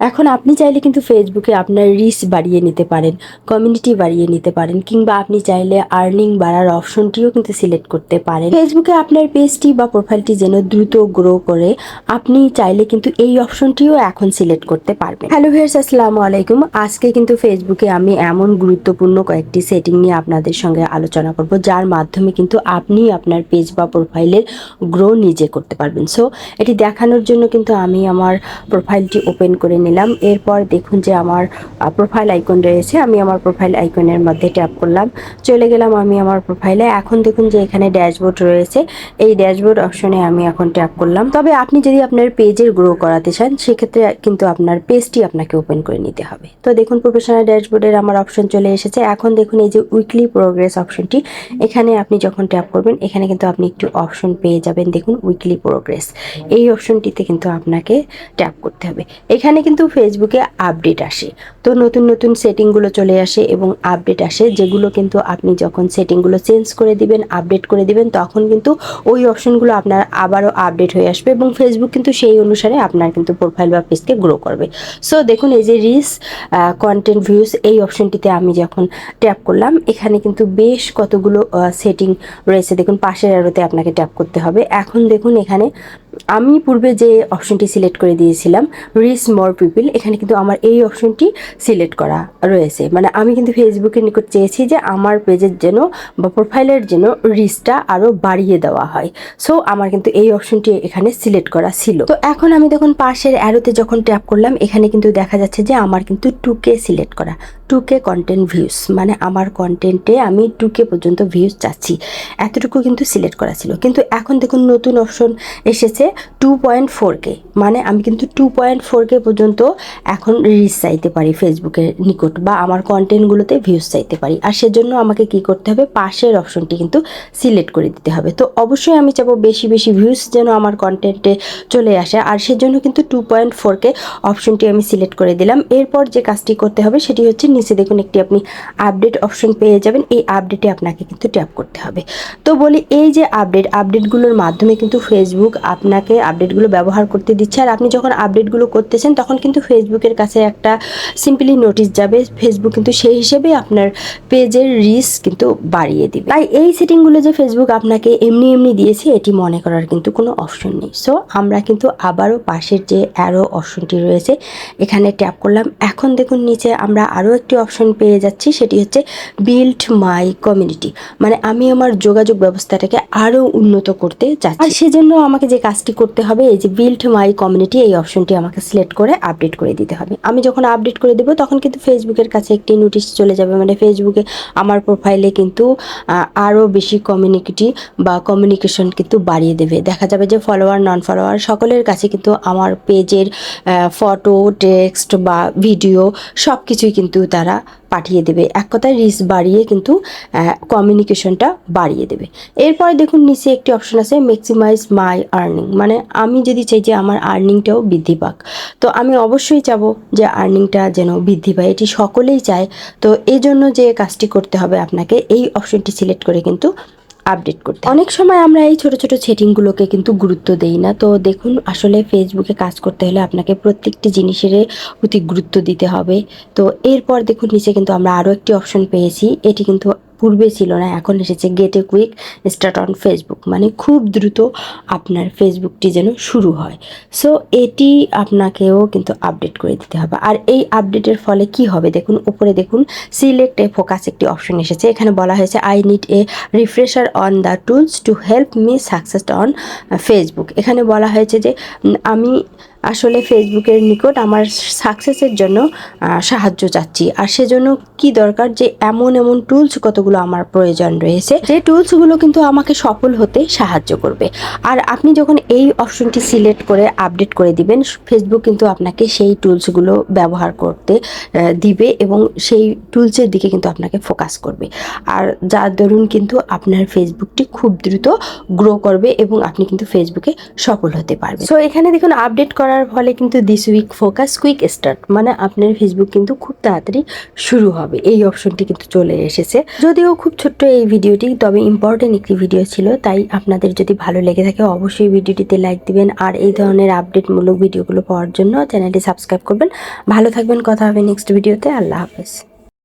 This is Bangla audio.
এখন আপনি চাইলে কিন্তু ফেসবুকে আপনার রিচ বাড়িয়ে নিতে পারেন কমিউনিটি বাড়িয়ে নিতে পারেন, কিংবা আপনি চাইলে আর্নিং বাড়ার অপশনটিও কিন্তু সিলেক্ট করতে পারেন। ফেসবুকে আপনার পেজটি বা প্রোফাইলটি যেন দ্রুত গ্রো করে, আপনি চাইলে কিন্তু এই অপশনটিও এখন সিলেক্ট করতে পারবেন। হ্যালো ভিয়ার্স আসসালামু আলাইকুম। আজকে কিন্তু ফেসবুকে আমি এমন গুরুত্বপূর্ণ কয়েকটি সেটিং নিয়ে আপনাদের সঙ্গে আলোচনা করব, যার মাধ্যমে কিন্তু আপনি আপনার পেজ বা প্রোফাইলের গ্রো নিজে করতে পারবেন। সো এটি দেখানোর জন্য কিন্তু আমি আমার প্রোফাইলটি ওপেন করে নিলাম। এরপর দেখুন যে আমার প্রোফাইল আইকন রয়েছে। আমি আমার প্রোফাইল আইকনের মধ্যে ট্যাপ করলাম। চলে গেলাম আমি আমার প্রোফাইলে এখন দেখুন যে এখানে ড্যাশবোর্ড রয়েছে। এই ড্যাশবোর্ড অপশনে আমি এখন ট্যাপ করলাম। তবে আপনি যদি আপনার পেজের গ্রো করাতে চান, সেক্ষেত্রে কিন্তু আপনার পেজটি আপনাকে ওপেন করে নিতে হবে। তো দেখুন প্রফেশনাল ড্যাশবোর্ডের আমার অপশন চলে এসেছে। এখন দেখুন এই যে উইকলি প্রোগ্রেস অপশনটি এখানে আপনি যখন ট্যাপ করবেন, এখানে কিন্তু আপনি একটি অপশন পেয়ে যাবেন। দেখুন উইকলি প্রোগ্রেস এই অপশনটিতে কিন্তু আপনাকে ট্যাপ করতে হবে। এখানে কিন্তু ফেসবুকে আপডেট আসে। তো নতুন নতুন সেটিংগুলো চলে আসে এবং আপডেট আসে, যেগুলো কিন্তু আপনি যখন সেটিংগুলো চেঞ্জ করে দিবেন, আপডেট করে দিবেন, তখন কিন্তু ওই অপশনগুলো আপনার আবারও আপডেট হয়ে আসবে এবং ফেসবুক কিন্তু সেই অনুসারে আপনার কিন্তু প্রোফাইল বা পেজকে গ্রো করবে। সো দেখুন এই যে রিস কন্টেন্ট ভিউজ এই অপশনটিতে আমি যখন ট্যাপ করলাম, এখানে কিন্তু বেশ কতগুলো সেটিং রয়েছে। দেখুন, পাশের অ্যারোতে আপনাকে ট্যাপ করতে হবে। এখন দেখুন এখানে আমি পূর্বে যে অপশনটি সিলেক্ট করে দিয়েছিলাম রিচ মোর পিপল এখানে কিন্তু আমার এই অপশনটি সিলেক্ট করা রয়েছে। মানে আমি কিন্তু ফেসবুকের নিকট চেয়েছি যে আমার পেজের যেন বা প্রোফাইলের যেন রিচটা আরও বাড়িয়ে দেওয়া হয়। সো আমার কিন্তু এই অপশনটি এখানে সিলেক্ট করা ছিল। তো এখন আমি দেখুন পাশের অ্যারোতে যখন ট্যাপ করলাম, এখানে কিন্তু দেখা যাচ্ছে যে আমার কিন্তু টুকে সিলেক্ট করা টুকে কন্টেন্ট ভিউস মানে আমার কন্টেন্টে আমি টুকে পর্যন্ত ভিউজ চাচ্ছি। এতটুকু কিন্তু সিলেক্ট করা ছিল। কিন্তু এখন দেখুন নতুন অপশন এসেছে। টু পয়েন্ট ফোর কে মানে আমি কিন্তু টু পয়েন্ট ফোর কে পর্যন্ত এখন রিচ চাইতে পারি ফেসবুকের নিকট বা আমার কন্টেন্টগুলোতে ভিউজ চাইতে পারি। আর সেজন্য আমাকে কি করতে হবে? পাশের অপশনটি কিন্তু সিলেক্ট করে দিতে হবে। তো অবশ্যই আমি চাবো বেশি বেশি ভিউজ যেন আমার কন্টেন্টে চলে আসে। আর সেজন্য কিন্তু টু পয়েন্ট ফোর কে অপশনটি আমি সিলেক্ট করে দিলাম। এরপর যে কাজটি করতে হবে সেটি হচ্ছে নিচে দেখুন একটি আপনি আপডেট অপশন পেয়ে যাবেন। এই আপডেটে আপনাকে কিন্তু ট্যাপ করতে হবে। তো বলি এই যে আপডেট আপডেটগুলোর মাধ্যমে কিন্তু ফেসবুক আপনাকে আপডেটগুলো ব্যবহার করতে দিচ্ছে। আর আপনি যখন আপডেটগুলো করতেছেন, তখন কিন্তু ফেসবুকের কাছে একটা সিম্পলি নোটিশ যাবে। ফেসবুক কিন্তু সেই হিসেবে আপনার পেজের রিস্ক কিন্তু বাড়িয়ে দিবে। তাই এই সেটিংগুলো যে ফেসবুক আপনাকে এমনি এমনি দিয়েছে, এটি মনে করার কিন্তু কোনো অপশন নেই। সো আমরা কিন্তু আবারও পাশের যে অ্যারো অপশনটি রয়েছে, এখানে ট্যাপ করলাম। এখন দেখুন নিচে আমরা আরও একটি অপশন পেয়ে যাচ্ছি, সেটি হচ্ছে বিল্ড মাই কমিউনিটি মানে আমি আমার যোগাযোগ ব্যবস্থাটাকে আরও উন্নত করতে চাচ্ছি। আর সেজন্য আমাকে যে কাজটি করতে হবে? এই যে বিল্ড মাই কমিউনিটি এই অপশনটি আমাকে সিলেক্ট করে আপডেট করে দিতে হবে। আমি যখন আপডেট করে দেবো, তখন কিন্তু ফেসবুকের কাছে একটি নোটিশ চলে যাবে। মানে ফেসবুকে আমার প্রোফাইলে কিন্তু আরও বেশি কমিউনিটি বা কমিউনিকেশন কিন্তু বাড়িয়ে দেবে। দেখা যাবে যে ফলোয়ার নন ফলোয়ার সকলের কাছে কিন্তু আমার পেজের ফটো টেক্সট বা ভিডিও সব কিছুই কিন্তু তারা পাঠিয়ে দেবে। এক কথায় রিস্ক বাড়িয়ে কিন্তু কমিউনিকেশনটা বাড়িয়ে দেবে। এরপরে দেখুন নিচে একটি অপশন আছে ম্যাক্সিমাইজ মাই আর্নিং মানে আমি যদি চাই যে আমার আর্নিংটাও বৃদ্ধি পাক, তো আমি অবশ্যই চাব যে আর্নিংটা যেন বৃদ্ধি পায়। এটি সকলেই চায়, তো এই জন্য যে কাজটি করতে হবে আপনাকে, এই অপশনটি সিলেক্ট করে কিন্তু আপডেট করতে অনেক সময় আমরা এই ছোট ছোট সেটিংগুলোকে কিন্তু গুরুত্ব দেই না। তো দেখুন, আসলে ফেসবুকে কাজ করতে হলে আপনাকে প্রত্যেকটি জিনিসের প্রতি গুরুত্ব দিতে হবে। তো এরপর দেখুন, নিচে কিন্তু আমরা আরও একটি অপশন পেয়েছি। এটি কিন্তু পূর্বে ছিল না, এখন এসেছে get a quick start on Facebook মানে খুব দ্রুত আপনার ফেসবুকটি যেন শুরু হয়। সো এটি আপনাকেও কিন্তু আপডেট করে দিতে হবে। আর এই আপডেটের ফলে কি হবে? দেখুন, উপরে দেখুন সিলেক্ট এ ফোকাস একটি অপশন এসেছে। এখানে বলা হয়েছে I need a refresher on the tools to help me success on Facebook এখানে বলা হয়েছে যে, আমি আসলে ফেসবুকের নিকট আমার সাকসেসের জন্য সাহায্য চাচ্ছি। আর সেজন্য কি দরকার যে এমন এমন টুলস কতগুলো আমার প্রয়োজন রয়েছে, যে টুলসগুলো কিন্তু আমাকে সফল হতে সাহায্য করবে। আর আপনি যখন এই অপশনটি সিলেক্ট করে আপডেট করে দিবেন ফেসবুক কিন্তু আপনাকে সেই টুলসগুলো ব্যবহার করতে দিবে এবং সেই টুলসের দিকে কিন্তু আপনাকে ফোকাস করবে। আর যার দরুন কিন্তু আপনার ফেসবুকটি খুব দ্রুত গ্রো করবে এবং আপনি কিন্তু ফেসবুকে সফল হতে পারবেন। সো এখানে দেখুন আপডেট করা করার ফলে কিন্তু this week focus quick start মানে আপনার ফেসবুক কিন্তু খুব তাড়াতাড়ি শুরু হবে। এই অপশনটি কিন্তু চলে এসেছে। যদিও খুব ছোট্ট এই ভিডিওটি, তবে ইম্পর্টেন্ট একটি ভিডিও ছিল, তাই আপনাদের যদি ভালো লেগে থাকে অবশ্যই ভিডিওটিতে লাইক দিবেন, আর এই ধরনের আপডেটমূলক ভিডিওগুলো পাওয়ার জন্য চ্যানেলটি সাবস্ক্রাইব করবেন। ভালো থাকবেন, কথা হবে নেক্সট ভিডিওতে আল্লাহ হাফেজ।